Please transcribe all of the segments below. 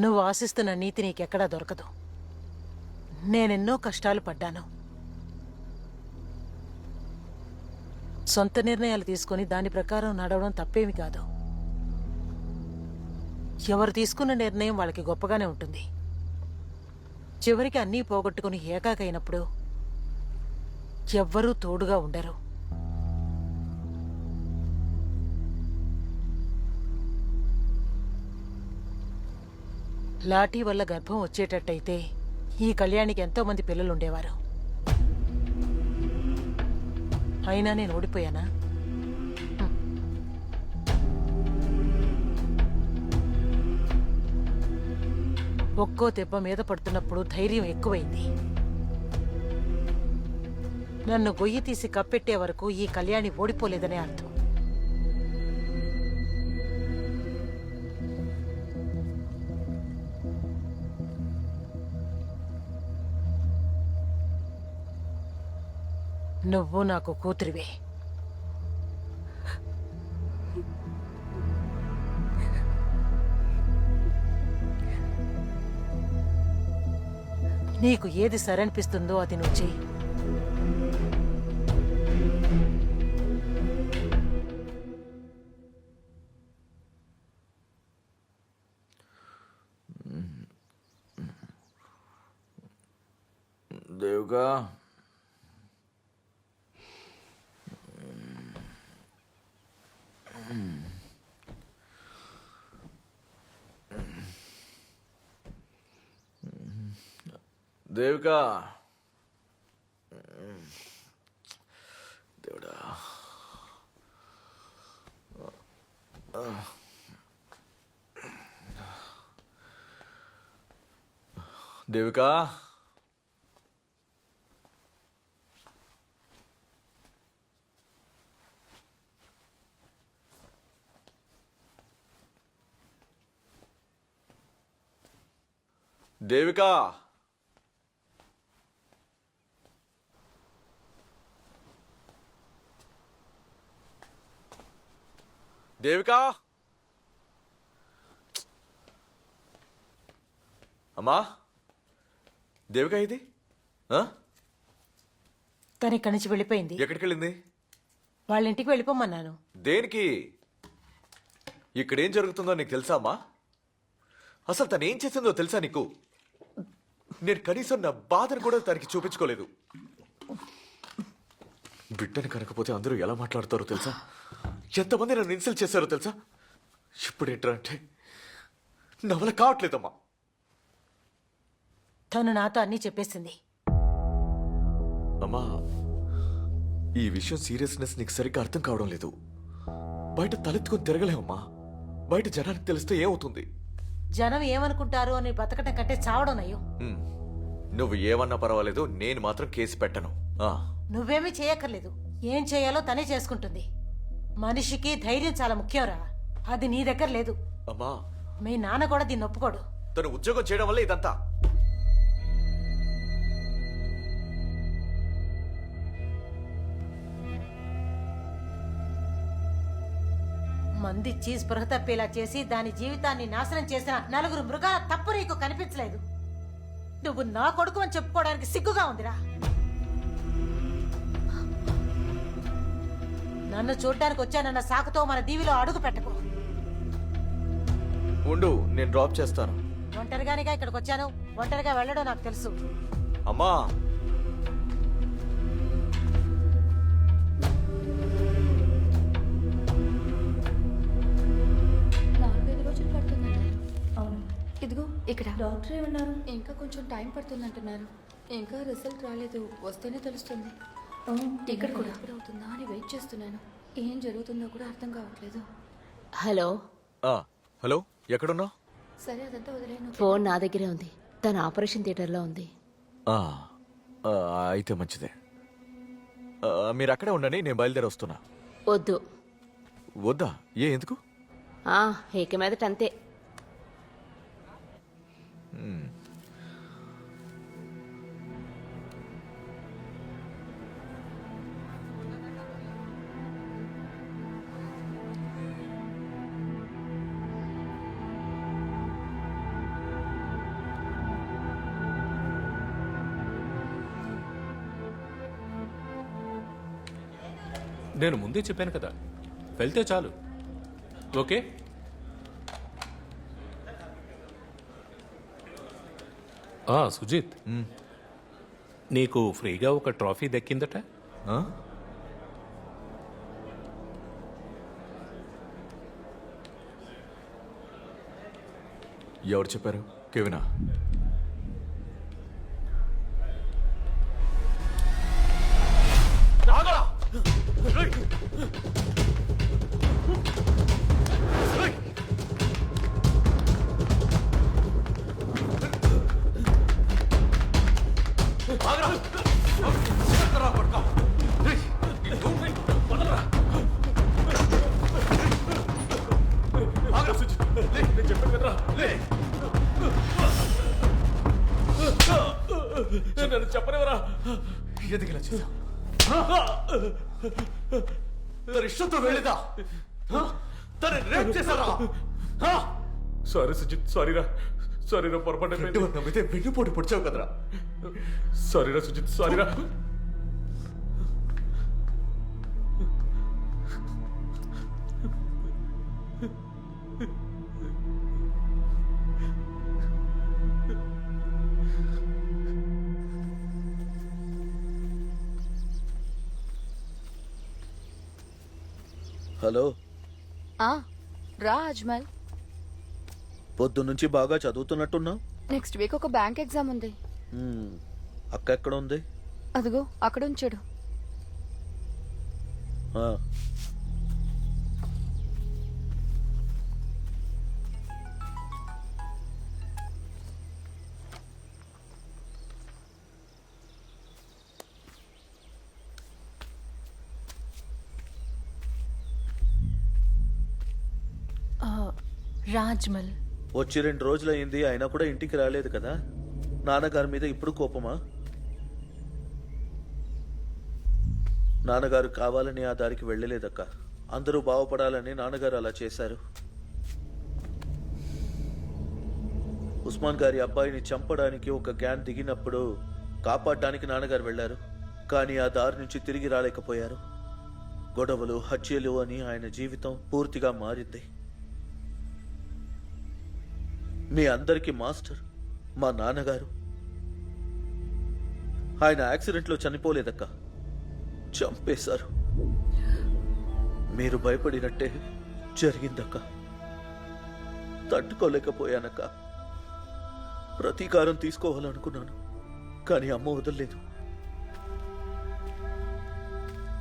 నువ్వు ఆశిస్తున్న నీతి నీకెక్కడా దొరకదు. నేనెన్నో కష్టాలు పడ్డాను. సొంత నిర్ణయాలు తీసుకొని దాని ప్రకారం నడవడం తప్పేమి కాదు. ఎవరు తీసుకున్న నిర్ణయం వాళ్ళకి గొప్పగానే ఉంటుంది. చివరికి అన్నీ పోగొట్టుకుని ఏకాకైనప్పుడు ఎవ్వరూ తోడుగా ఉండరు. లాఠీ వల్ల గర్భం వచ్చేటట్టయితే ఈ కళ్యాణికి ఎంతోమంది పిల్లలుండేవారు. పిల్లలు ఉండేవారు అయినా నేను ఓడిపోయానా? ఒక్కో దెబ్బ మీద పడుతున్నప్పుడు ధైర్యం ఎక్కువైంది. నన్ను గొయ్యి తీసి కప్పెట్టే వరకు ఈ కళ్యాణి ఓడిపోలేదనే అర్థం. నువ్వు నాకు కూతురివే. నీకు ఏది సరనిపిస్తుందో అది నువ్వు చెయ్యి. దేవుగా దేవికా దేవుడా దేవికా దేవికా దేవికా? అమ్మా? దేవికా ఇది? తను ఇక్కడి నుంచి వెళ్ళిపోయింది? ఎక్కడికి వెళ్ళింది వాళ్ళ ఇంటికి వెళ్ళిపోమన్నాను. దేనికి? ఇక్కడేం జరుగుతుందో నీకు తెలుసా అమ్మా? అసలు తను ఏం చేసిందో తెలుసా నీకు? నేను కనీసం నా బాధను కూడా తనకి చూపించుకోలేదు. బిడ్డని కనకపోతే అందరూ ఎలా మాట్లాడతారో తెలుసా? ఎంతమంది నన్ను ఇన్సల్ట్ చేశారో తెలుసా? ఇప్పుడు ఏంటంటే నా వల్ల కావట్లేదమ్మా. తను నాతో అన్నీ చెప్పేసింది. అమ్మా ఈ విషయం సీరియస్నెస్ నీకు సరిగ్గా అర్థం కావడం లేదు. బయట తలెత్తుకొని తిరగలేమమ్మా. బయట జనానికి తెలిస్తే ఏమవుతుంది? జనం ఏమనుకుంటారు అని బతకటం కంటే చావడం హ్మ్. నువ్వు ఏమన్నా పర్వాలేదు నేను మాత్రం కేసు పెట్టను. ఆ, నువ్వేమీ చేయక్కర్లేదు. ఏం చేయాలో తనే చేసుకుంటుంది. మనిషికి ధైర్యం చాలా ముఖ్యంరా. అది నీ దగ్గర లేదు. అమ్మా. మీ నాన్న కూడా దీన్ని ఒప్పుకోడు. తను ఉద్యోగం చేయడం వల్ల ఇదంతా. మందిచ్చి స్పృహ తప్పేలా చేసి దాని జీవితాన్ని నాశనం చేసిన నలుగురు మృగాల తప్పు నీకు కనిపించలేదు. నువ్వు నా కొడుకు అని చెప్పుకోవడానికి సిగ్గుగా ఉందిరా. నన్ను చూడ్డానికి వచ్చానన్న సాకుతో మన దీవిలో అడుగు పెట్టకు. ఉండు నేను డ్రాప్ చేస్తాను. ఒంటరిగానిగా ఇక్కడికి వచ్చాను. ఒంటరిగా వెళ్ళడం నాకు తెలుసు. అమ్మా! నాలుగైదు రోజులు అవును. ఇదిగో ఇక్కడ. డాక్టర్ ఏమన్నారు ఇంకా కొంచెం టైం పడుతుందంటున్నారు. ఇంకా రిజల్ట్ రాలేదు. వస్తేనే తెలుస్తుంది. టికెట్ కూడా. అవుతుందా అని వెయిట్ చేస్తున్నాను. ఏం జరుగుతుందో కూడా అర్థం కావట్లేదు. హలో. ఆ, హలో ఎక్కడున్నావు? సరే అదంతా వదిలేను ఫోన్ నా దగ్గరే ఉంది. తన ఆపరేషన్ థియేటర్లో ఉంది. ఆ, ఆ, అయితే మంచిదే. మీరు అక్కడే ఉండండి నేను బయలుదేరి వస్తున్నా. వద్దు. వద్దా? ఏ ఎందుకు? ఆ, ఇక మీదట అంతే. నేను ముందే చెప్పాను కదా. వెళ్తే చాలు. ఓకే? ఆ, సుజిత్. నీకు ఫ్రీగా ఒక ట్రాఫీ దక్కిందట? ఆ? ఎవరు చెప్పారు? కెవినా? నన్ను చెప్పనివరా ఎందుకు ఇలా చేశావు. ఇష్టంతో వెళ్ళిదా తన రేప్ చేశారా సారీ సుజిత్ సారీరా సారీరా పొరపాటు. నమ్మితే వెన్నుపోటు పొడిచావు కదరా సారీరా సుజిత్ సారీరా హలో. ఆ, రా అజ్మల్. పొద్దు నుంచి బాగా చదువుతున్నట్టున్నావు నెక్స్ట్ వీక్ ఒక బ్యాంక్ ఎగ్జామ్ ఉంది. అక్క ఎక్కడ ఉంది? అదిగో అక్కడ ఉంచాడు. ఆ. రాజ్మల్. వచ్చి రెండు రోజులయ్యింది అయినా కూడా ఇంటికి రాలేదు కదా? నాన్నగారి మీద ఇప్పుడు కోపమా? నాన్నగారు కావాలని ఆ దారికి వెళ్ళలేదక్క. అందరూ బాగుపడాలని నాన్నగారు అలా చేశారు. ఉస్మాన్ గారి అబ్బాయిని చంపడానికి ఒక గ్యాన్ దిగినప్పుడు కాపాడడానికి నాన్నగారు వెళ్ళారు. కానీ ఆ దారి నుంచి తిరిగి రాలేకపోయారు. గొడవలు హత్యలు అని ఆయన జీవితం పూర్తిగా మారింది. మీ అందరికీ మాస్టర్ మా నాన్నగారు. ఆయన యాక్సిడెంట్లో చనిపోలేదక్క. చంపేశారు. మీరు భయపడినట్టే జరిగిందక్క. తట్టుకోలేకపోయానక్క. ప్రతీకారం తీసుకోవాలనుకున్నాను కానీ అమ్మ వదలలేదు.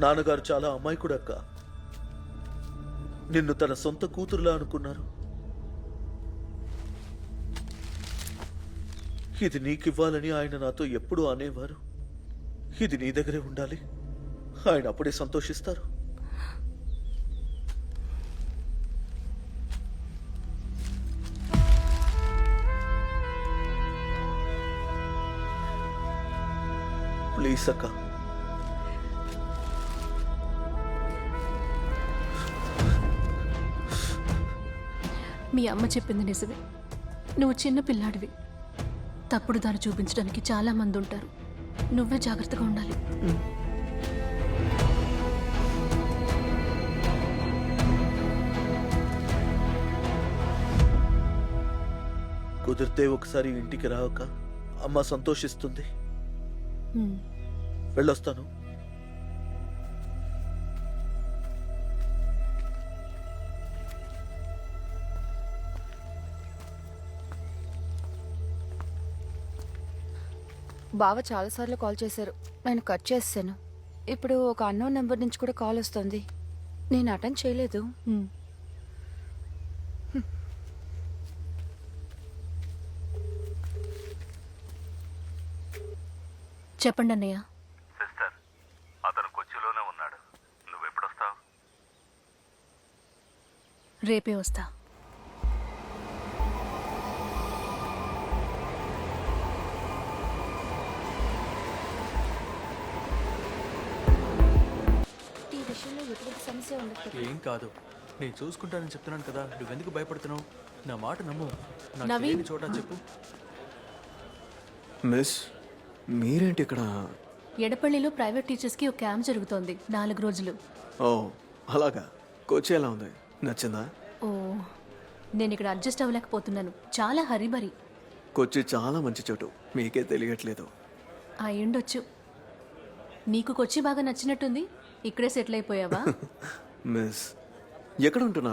నాన్నగారు చాలా అమాయకుడక్క. నిన్ను తన సొంత కూతురులా అనుకున్నారు. ఇది నీకివ్వాలని ఆయన నాతో ఎప్పుడూ అనేవారు. ఇది నీ దగ్గరే ఉండాలి. ఆయన అప్పుడే సంతోషిస్తారు. ప్లీజ్ అక్క. మీ అమ్మ చెప్పింది నిజమే. నువ్వు చిన్న పిల్లాడివి. తప్పుడు దారి చూపించడానికి చాలా మంది ఉంటారు. నువ్వే జాగ్రత్తగా ఉండాలి. కుదిరితే ఒకసారి ఇంటికి రావక అమ్మ సంతోషిస్తుంది. వెళ్ళొస్తాను. బావ చాలాసార్లు కాల్ చేశారు. నేను కట్ చేస్తాను. ఇప్పుడు ఒక అన్నోన్ నెంబర్ నుంచి కూడా కాల్ వస్తుంది. నేను అటెండ్ చేయలేదు. చెప్పండి అన్నయ్య. సిస్టర్ అతను కొచ్చిలోనే ఉన్నాడు. నువ్వెప్పుడొస్తావు? రేపే వస్తా. ఎటువంటి సమస్య ఉండదు ఏం కాదు. నేను చూసుకుంటానని చెప్తున్నాను కదా. నువ్వెందుకు భయపడుతున్నావు? నా మాట నమ్ము. నాకు నవీన్. తెలియని చోట చెప్పు. మిస్ మీరేంటి ఇక్కడ? ఎడపల్లిలో ప్రైవేట్ టీచర్స్కి ఒక క్యాంప్ జరుగుతోంది. నాలుగు రోజులు. ఓ అలాగా. కోచి ఎలా ఉంది? నచ్చిందా? ఓ నేను ఇక్కడ అడ్జస్ట్ అవ్వలేకపోతున్నాను. చాలా హరిబరి. కొచ్చి చాలా మంచి చోటు. మీకే తెలియట్లేదు. అయ్యుండొచ్చు. నీకు కొచ్చి బాగా నచ్చినట్టుంది? ఇక్కడే సెటిల్ అయిపోయావా? మిస్. ఎక్కడ ఉంటున్నారు